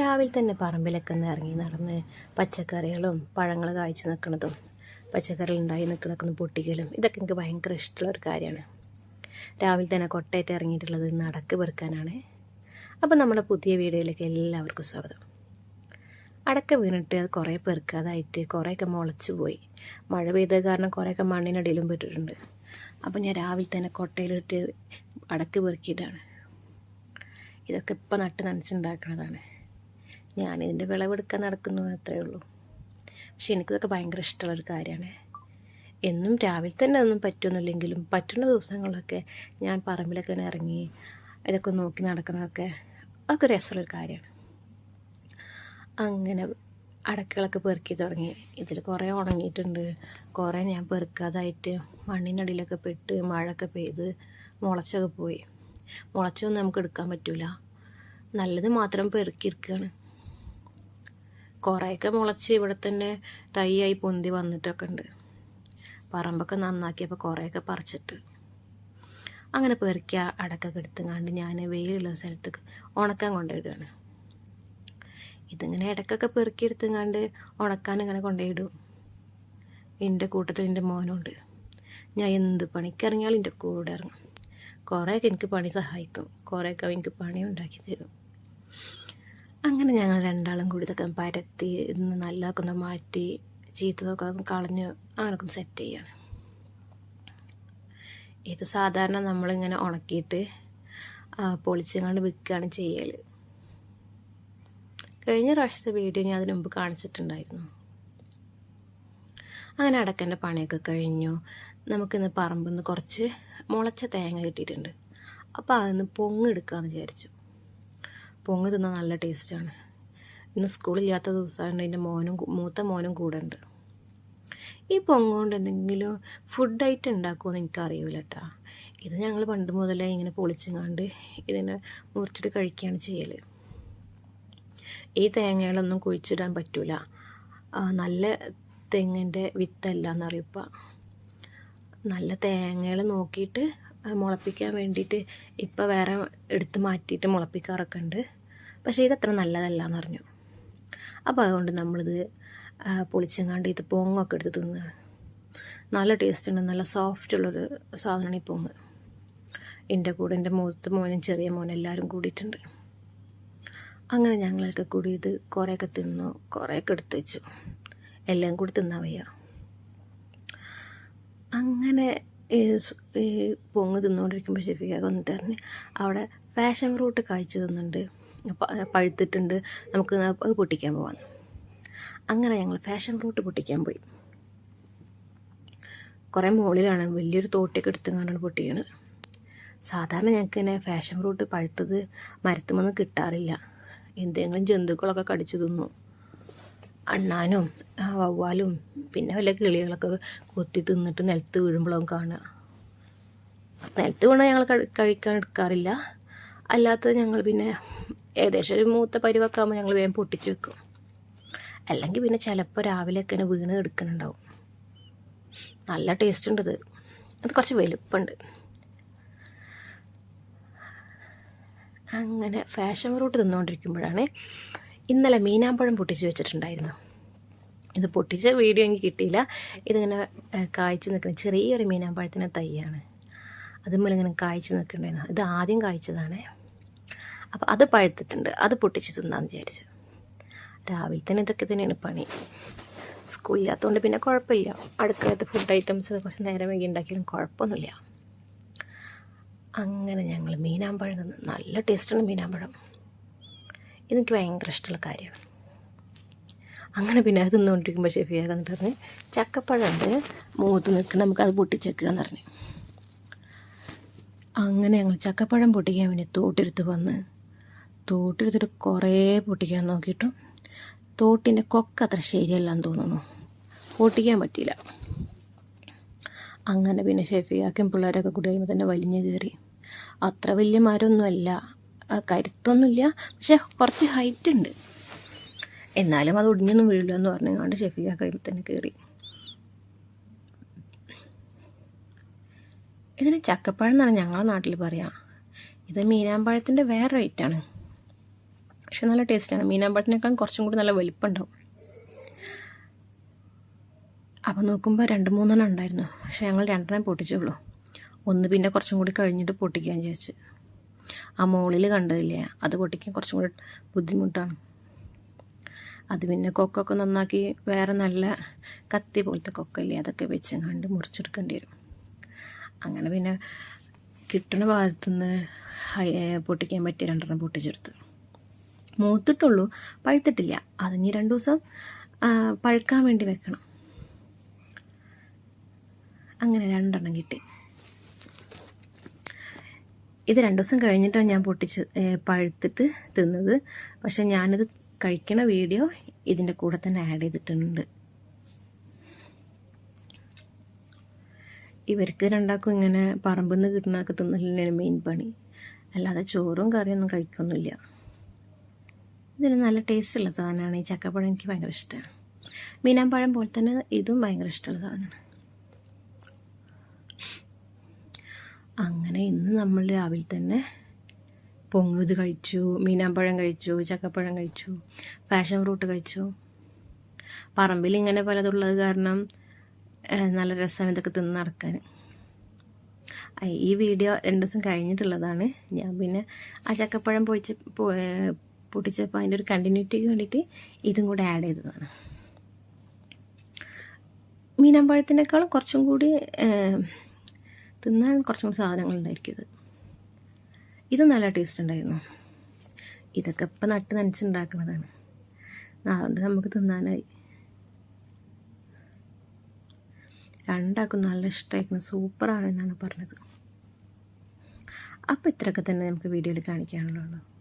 രാവിലെ തന്നെ പറമ്പിലൊക്കെ ഒന്ന് ഇറങ്ങി നടന്ന് പച്ചക്കറികളും പഴങ്ങൾ കായ്ച്ചു നിൽക്കുന്നതും പച്ചക്കറികൾ ഉണ്ടായി നിൽക്കുന്നതൊക്കെ ഒന്ന് പൊട്ടിക്കലും ഇതൊക്കെ എനിക്ക് ഭയങ്കര ഇഷ്ടമുള്ള ഒരു കാര്യമാണ്. രാവിലെ തന്നെ കൊട്ടയത്ത് ഇറങ്ങിയിട്ടുള്ളത് നടക്ക് പെറുക്കാനാണ്. അപ്പോൾ നമ്മുടെ പുതിയ വീഡിയോയിലേക്ക് എല്ലാവർക്കും സ്വാഗതം. അടക്ക വീണിട്ട് അത് കുറേ പെറുക്കാതായിട്ട് കുറേയൊക്കെ മുളച്ചു പോയി. മഴ പെയ്തത് കാരണം കുറേയൊക്കെ മണ്ണിനടിയിലും പെട്ടിട്ടുണ്ട്. അപ്പോൾ ഞാൻ രാവിലെ തന്നെ കൊട്ടയിലിട്ട് അടക്ക് പെറുക്കിയിട്ടാണ്. ഇതൊക്കെ ഇപ്പം നട്ട് നനച്ചുണ്ടാക്കണതാണ്. ഞാനിതിന്റെ വിളവെടുക്കാൻ നടക്കുന്നു അത്രേ ഉള്ളൂ. പക്ഷെ എനിക്കിതൊക്കെ ഭയങ്കര ഇഷ്ടമുള്ളൊരു കാര്യമാണ്. എന്നും രാവിലെ തന്നെ ഒന്നും പറ്റുമെന്നില്ലെങ്കിലും പറ്റുന്ന ദിവസങ്ങളിലൊക്കെ ഞാൻ പറമ്പിലൊക്കെ ഇറങ്ങി ഇതൊക്കെ നോക്കി നടക്കുന്നതൊക്കെ അതൊക്കെ രസമുള്ളൊരു കാര്യമാണ്. അങ്ങനെ അടക്കളൊക്കെ പെറുക്കി തുടങ്ങി. ഇതിൽ കുറേ ഉണങ്ങിയിട്ടുണ്ട്. കുറേ ഞാൻ പെറുക്കാതായിട്ട് മണ്ണിനടിയിലൊക്കെ പെട്ട് മഴയൊക്കെ പെയ്ത് മുളച്ചൊക്കെ പോയി. മുളച്ചൊന്നും നമുക്ക് എടുക്കാൻ പറ്റില്ല നല്ലത് മാത്രം പെറുക്കിയെടുക്കുകയാണ് കുറേയൊക്കെ മുളച്ച് ഇവിടെ തന്നെ തൈയായി പൊന്തി വന്നിട്ടൊക്കെ ഉണ്ട് പറമ്പൊക്കെ നന്നാക്കിയപ്പോൾ കുറേയൊക്കെ പറിച്ചിട്ട്. അങ്ങനെ പെറുക്കി അടക്കൊക്കെ എടുത്തുങ്ങാണ്ട് ഞാൻ വെയിലുള്ള സ്ഥലത്തേക്ക് ഉണക്കാൻ കൊണ്ടുപോയിടുകയാണ് ഇതിങ്ങനെ ഇടക്കൊക്കെ പെറുക്കി എടുത്തുങ്ങാണ്ട് ഉണക്കാൻ ഇങ്ങനെ കൊണ്ടുപോയിടും എന്റെ കൂട്ടത്തിൽ എന്റെ മോനുണ്ട്. ഞാൻ എന്ത് പണിക്കിറങ്ങിയാലും എന്റെ കൂടെ ഇറങ്ങും. കുറേയൊക്കെ എനിക്ക് പണി സഹായിക്കും. കുറേയൊക്കെ എനിക്ക് പണി ഉണ്ടാക്കി തരും. അങ്ങനെ ഞങ്ങൾ രണ്ടാളും കൂടി ഇതൊക്കെ പരത്തി ഇന്ന് നല്ലതൊക്കെ മാറ്റി ചീത്തതൊക്കെ കളഞ്ഞ് അങ്ങനെയൊക്കെ ഒന്ന് സെറ്റ് ചെയ്യാണ്. ഇത് സാധാരണ നമ്മളിങ്ങനെ ഉണക്കിയിട്ട് പൊളിച്ചങ്ങാണ്ട് വിൽക്കുകയാണ് ചെയ്യൽ കഴിഞ്ഞ പ്രാവശ്യത്തെ വീഡിയോ ഞാൻ അതിന് മുമ്പ് കാണിച്ചിട്ടുണ്ടായിരുന്നു. അങ്ങനെ അടക്കന്റെ പണിയൊക്കെ കഴിഞ്ഞു. നമുക്കിന്ന് പറമ്പിൽ നിന്ന് കുറച്ച് മുളച്ച തേങ്ങ കിട്ടിയിട്ടുണ്ട്. അപ്പോൾ അതിന്ന് പൊങ്ങെടുക്കാമെന്ന് വിചാരിച്ചു. പൊങ്ങ് തിന്നാൽ നല്ല ടേസ്റ്റാണ്. ഇന്ന് സ്കൂളില്ലാത്ത ദിവസമായതുകൊണ്ട് എന്റെ മോനും മൂത്ത മോനും കൂടെ ഉണ്ട് ഈ പൊങ്ങ് കൊണ്ട് എന്തെങ്കിലും ഫുഡ് ഐറ്റം ഉണ്ടാക്കുമെന്ന് എനിക്കറിയില്ല കേട്ടോ ഇത് ഞങ്ങൾ പണ്ട് മുതലേ ഇങ്ങനെ പൊളിച്ചുങ്ങാണ്ട് ഇതിനെ മുറിച്ചിട്ട് കഴിക്കുകയാണ് ചെയ്യൽ ഈ തേങ്ങകളൊന്നും കുഴിച്ചിടാൻ പറ്റൂല. നല്ല തെങ്ങിന്റെ വിത്തല്ല എന്നറിയപ്പോൾ നല്ല തേങ്ങകൾ നോക്കിയിട്ട് മുളപ്പിക്കാൻ വേണ്ടിയിട്ട് ഇപ്പോൾ വേറെ എടുത്ത് മാറ്റിയിട്ട് മുളപ്പിക്കാറൊക്കെ ഉണ്ട്. പക്ഷേ ഇതത്ര നല്ലതല്ല എന്ന് പറഞ്ഞു അപ്പോൾ അതുകൊണ്ട് നമ്മളിത് പൊളിച്ചെങ്ങാണ്ട് ഇത് പൊങ്ങൊക്കെ എടുത്ത് തിന്നുകയാണ് നല്ല ടേസ്റ്റ് ഉണ്ട്. നല്ല സോഫ്റ്റ് ഉള്ളൊരു സാധനമാണ് ഈ പൊങ്ങ്. എന്റെ കൂടെ എന്റെ മൂത്ത മോനും ചെറിയ മോനും എല്ലാവരും കൂടിയിട്ടുണ്ട്. അങ്ങനെ ഞങ്ങളൊക്കെ കൂടി ഇത് കുറേയൊക്കെ തിന്നു കുറേയൊക്കെ എടുത്ത് വെച്ചു. എല്ലാം കൂടി തിന്നാൻ വയ്യ. അങ്ങനെ പൊങ്ങ് തിന്നുകൊണ്ടിരിക്കുമ്പോൾ ഷെഫിക്ക വന്നിട്ട് അവിടെ ഫാഷൻ ഫ്രൂട്ട് കാഴ്ച തിന്നുന്നുണ്ട് പഴുത്തിട്ടുണ്ട്. നമുക്ക് അത് പൊട്ടിക്കാൻ പോവാം അങ്ങനെ ഞങ്ങൾ ഫാഷൻ ഫ്രൂട്ട് പൊട്ടിക്കാൻ പോയി. കുറേ മുകളിലാണ് വലിയൊരു തോട്ടിയൊക്കെ എടുത്തുകൊണ്ടാണ് പൊട്ടിക്കുന്നത് സാധാരണ ഞങ്ങൾക്ക് ഇങ്ങനെ ഫാഷൻ ഫ്രൂട്ട് പഴുത്തത് മരത്തുമെന്ന് കിട്ടാറില്ല. എന്തെങ്കിലും ജന്തുക്കളൊക്കെ കടിച്ചു തിന്നു. അണ്ണാനും വവ്വാലും പിന്നെ വല്ല കിളികളൊക്കെ കൊത്തി തിന്നിട്ട് നിലത്ത് വീഴുമ്പോഴും കാണുക. നിലത്ത് വീണാൽ ഞങ്ങൾ കഴിക്കാൻ എടുക്കാറില്ല. അല്ലാത്തത് ഞങ്ങൾ പിന്നെ ഏകദേശം ഒരു മൂത്ത പരിവൊക്കെ ആകുമ്പോൾ ഞങ്ങൾ വേഗം പൊട്ടിച്ച് വെക്കും. അല്ലെങ്കിൽ പിന്നെ ചിലപ്പോൾ രാവിലെയൊക്കെ ഒക്കെ വീണ് എടുക്കുന്നുണ്ടാവും നല്ല ടേസ്റ്റ് ഉണ്ട് ഇത് അത് കുറച്ച് വലുപ്പമുണ്ട് അങ്ങനെ ഫാഷൻ ഫ്രൂട്ട് തിന്നുകൊണ്ടിരിക്കുമ്പോഴാണ് ഇന്നലെ മീനാമ്പഴം പൊട്ടിച്ച് വെച്ചിട്ടുണ്ടായിരുന്നു. ഇത് പൊട്ടിച്ച വീഡിയോ എനിക്ക് കിട്ടിയില്ല. ഇതിങ്ങനെ കായ്ച്ചു നിൽക്കുന്ന ചെറിയൊരു മീനാമ്പഴത്തിന്റെ തൈയാണ്. അതുപോലെ ഇങ്ങനെ കായ്ച്ചു നിൽക്കണ്ടായിരുന്നു ഇത് ആദ്യം കായ്ച്ചതാണ്. അപ്പോൾ അത് പഴുത്തിട്ടുണ്ട്. അത് പൊട്ടിച്ച് തിന്നാന്ന് വിചാരിച്ചു. രാവിലെ തന്നെ ഇതൊക്കെ തന്നെയാണ് പണി. സ്കൂളില്ലാത്തതുകൊണ്ട് പിന്നെ കുഴപ്പമില്ല. അടുക്കളത്തെ ഫുഡ് ഐറ്റംസ് കുറച്ച് നേരം വൈകി ഉണ്ടാക്കിയാലും കുഴപ്പമൊന്നുമില്ല. അങ്ങനെ ഞങ്ങൾ മീനാമ്പഴം നല്ല ടേസ്റ്റാണ് മീനാമ്പഴം. ഇതെനിക്ക് ഭയങ്കര ഇഷ്ടമുള്ള കാര്യമാണ്. അങ്ങനെ പിന്നെ അത് തിന്നുകൊണ്ടിരിക്കുമ്പോൾ ഷെഫി എന്നിട്ട് പറഞ്ഞ് ചക്കപ്പഴമുണ്ട് മൂത്ത് നിൽക്കണം നമുക്കത് പൊട്ടിച്ചേക്കുക എന്ന് പറഞ്ഞു. അങ്ങനെ ഞങ്ങൾ ചക്കപ്പഴം പൊട്ടിക്കാൻ വേണ്ടി തോട്ടെടുത്ത് വന്ന് തോട്ടെടുത്തിട്ട് കുറേ പൊട്ടിക്കാൻ നോക്കിയിട്ടും തോട്ടിന്റെ കൊക്ക് അത്ര ശരിയല്ലാന്ന് തോന്നുന്നു. പൊട്ടിക്കാൻ പറ്റിയില്ല. അങ്ങനെ പിന്നെ ഷെഫിയാക്കും പിള്ളേരൊക്കെ കൂടി കഴിയുമ്പോൾ തന്നെ വലിഞ്ഞു കയറി. അത്ര വലിയ മരമൊന്നുമല്ല. കരുത്തൊന്നുമില്ല. പക്ഷെ കുറച്ച് ഹൈറ്റ് ഉണ്ട്. എന്നാലും അത് ഒടിഞ്ഞൊന്നും വീഴില്ല എന്ന് പറഞ്ഞുകൊണ്ട് ഷെഫിയ കയ്യിൽ തന്നെ കയറി ഇതിന് ചക്കപ്പഴം എന്നാണ് ഞങ്ങളെ നാട്ടിൽ പറയാം. ഇത് മീനാമ്പഴത്തിന്റെ വേറെ റേറ്റാണ് പക്ഷെ നല്ല ടേസ്റ്റാണ് മീനാമ്പഴത്തിനേക്കാളും കുറച്ചും കൂടി നല്ല വലിപ്പുണ്ടാവും. അപ്പം നോക്കുമ്പോൾ രണ്ട് മൂന്നെണ്ണം ഉണ്ടായിരുന്നു. പക്ഷേ ഞങ്ങൾ രണ്ടെണ്ണം പൊട്ടിച്ചുള്ളൂ ഒന്ന് പിന്നെ കുറച്ചും കൂടി കഴിഞ്ഞിട്ട് പൊട്ടിക്കാൻ വിചാരിച്ചു. ആ മുകളിൽ കണ്ടതില്ലേ? അത് പൊട്ടിക്കാൻ കുറച്ചും കൂടി ബുദ്ധിമുട്ടാണ്. അത് പിന്നെ കൊക്കൊക്കെ നന്നാക്കി വേറെ നല്ല കത്തി പോലത്തെ കൊക്കല്ലേ? അതൊക്കെ വെച്ച് കണ്ട് മുറിച്ചെടുക്കേണ്ടി വരും. അങ്ങനെ പിന്നെ കിട്ടണ ഭാഗത്തുനിന്ന് പൊട്ടിക്കാൻ പറ്റിയ രണ്ടെണ്ണം പൊട്ടിച്ചെടുത്ത്. മൂത്തിട്ടുള്ളൂ പഴുത്തിട്ടില്ല. അതിനി രണ്ട് ദിവസം പഴുക്കാൻ വേണ്ടി വെക്കണം. അങ്ങനെ രണ്ടെണ്ണം കിട്ടി. ഇത് രണ്ട് ദിവസം കഴിഞ്ഞിട്ടാണ് ഞാൻ പൊട്ടിച്ച് പഴുത്തിട്ട് തിന്നത്. പക്ഷെ ഞാനിത് കഴിക്കണ വീഡിയോ ഇതിന്റെ കൂടെ തന്നെ ആഡ് ചെയ്തിട്ടുണ്ട്. ഇവർക്ക് രണ്ടാക്കും ഇങ്ങനെ പറമ്പിൽ നിന്ന് കിട്ടുന്നതൊക്കെ തിന്നലാണ് മെയിൻ പണി. അല്ലാതെ ചോറും കറിയൊന്നും കഴിക്കൊന്നുമില്ല. ഇതിന് നല്ല ടേസ്റ്റ് ഉള്ള സാധനമാണ്. ഈ ചക്കപ്പഴം എനിക്ക് ഭയങ്കര ഇഷ്ടമാണ്. മീനാമ്പഴം പോലെ തന്നെ ഇതും ഭയങ്കര ഇഷ്ടമുള്ള സാധനമാണ്. അങ്ങനെ ഇന്ന് നമ്മൾ രാവിലെ തന്നെ പൊങ്ങുത് കഴിച്ചു മീനാമ്പഴം കഴിച്ചു ചക്കപ്പഴം കഴിച്ചു പാഷൻ ഫ്രൂട്ട് കഴിച്ചു. പറമ്പിൽ ഇങ്ങനെ പലതുള്ളത് കാരണം നല്ല രസമാണ് ഇതൊക്കെ തിന്ന് നടക്കാൻ. ഈ വീഡിയോ രണ്ട് ദിവസം കഴിഞ്ഞിട്ടുള്ളതാണ്. ഞാൻ പിന്നെ ആ ചക്കപ്പഴം പൊഴിച്ച് പൊട്ടിച്ചപ്പോൾ അതിന്റെ ഒരു കണ്ടിന്യൂറ്റിക്ക് വേണ്ടിയിട്ട് ഇതും കൂടെ ആഡ് ചെയ്തതാണ്. മീനാമ്പഴത്തിനേക്കാളും കുറച്ചും കൂടി തിന്നാൻ കുറച്ചും കൂടി സാധനങ്ങളുണ്ടായിരിക്കും ഇത്. ഇത് നല്ല ടേസ്റ്റ് ഉണ്ടായിരുന്നു. ഇതൊക്കെ ഇപ്പം നട്ട് നനച്ചുണ്ടാക്കുന്നതാണ്. അതുകൊണ്ട് നമുക്ക് തിന്നാനായി. രണ്ടാക്കും നല്ല ഇഷ്ടമായിരുന്നു. സൂപ്പറാണെന്നാണ് പറഞ്ഞത്. അപ്പോൾ ഇത്രയൊക്കെ തന്നെ നമുക്ക് വീഡിയോയിൽ കാണിക്കാനുള്ളൂ